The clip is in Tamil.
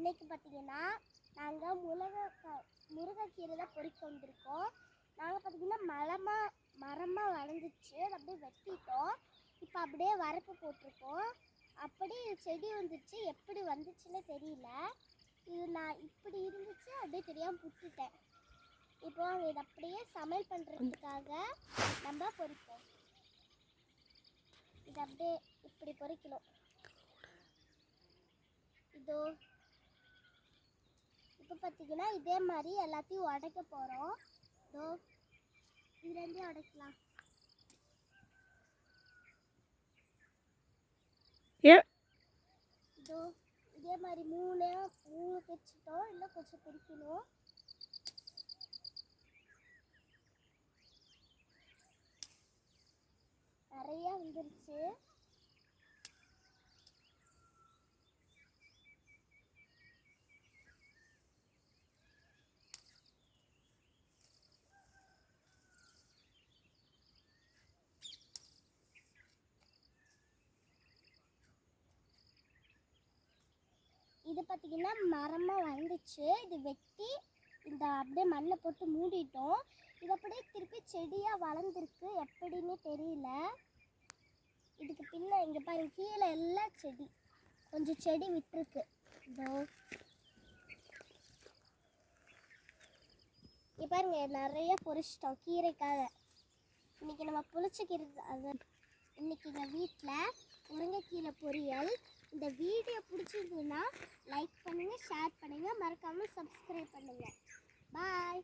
இன்னைக்கு பார்த்தீங்கன்னா நாங்கள் முருகை முருங்கைக்கீரை தான் பொறிக்க வந்திருக்கோம். நாங்கள் பார்த்தீங்கன்னா மரமாக மரமாக வளர்ந்துச்சு. அதை அப்படியே வெட்டிட்டோம். இப்போ அப்படியே வரப்பு போட்டிருக்கோம். அப்படி செடி வந்துச்சு. எப்படி வந்துச்சுன்னு தெரியல. இது நான் இப்படி இருந்துச்சு அப்படியே தெரியாமல் விட்டுட்டேன் இப்போ இதை அப்படியே சமையல் பண்ணுறதுக்காக நம்ம பொரிப்போம் இதை அப்படியே இப்படி பொரிக்கணும் இதோ இப்போ பார்த்தீங்கன்னா இதே மாதிரி எல்லாத்தையும் உடைக்க போகிறோம் இதோ இதுலேருந்தே உடைக்கலாம். இதோ இதே மாதிரி மூணு மூணு பிரிச்சுட்டோம். இன்னும் கொஞ்சம் பிரிக்கணும். நிறைய வந்துருச்சு. இது பார்த்தீங்கன்னா மரமாக வளர்ந்துச்சு இது வெட்டி இந்த அப்படியே மண்ணை போட்டு மூடிட்டோம். இது அப்படியே திருப்பி செடியாக வளர்ந்துருக்கு. எப்படின்னு தெரியல. இதுக்கு பின்ன இங்கே பாருங்க கீழே எல்லாம் செடி கொஞ்சம் செடி விட்டுருக்கு. இதோ. இங்கே பாருங்க நிறைய பொரிச்சிட்டோம் கீரைக்காக. இன்னைக்கு நம்ம புளிச்சக்கீரை அது இன்னைக்கு எங்கள் வீட்டில் முருங்கைக்கீரை பொரியல் இந்த வீடியோ பிடிச்சிருந்ததுன்னா லைக் பண்ணுங்கள் ஷேர் பண்ணுங்கள் மறக்காமல் சப்ஸ்கிரைப் பண்ணுங்கள் பாய்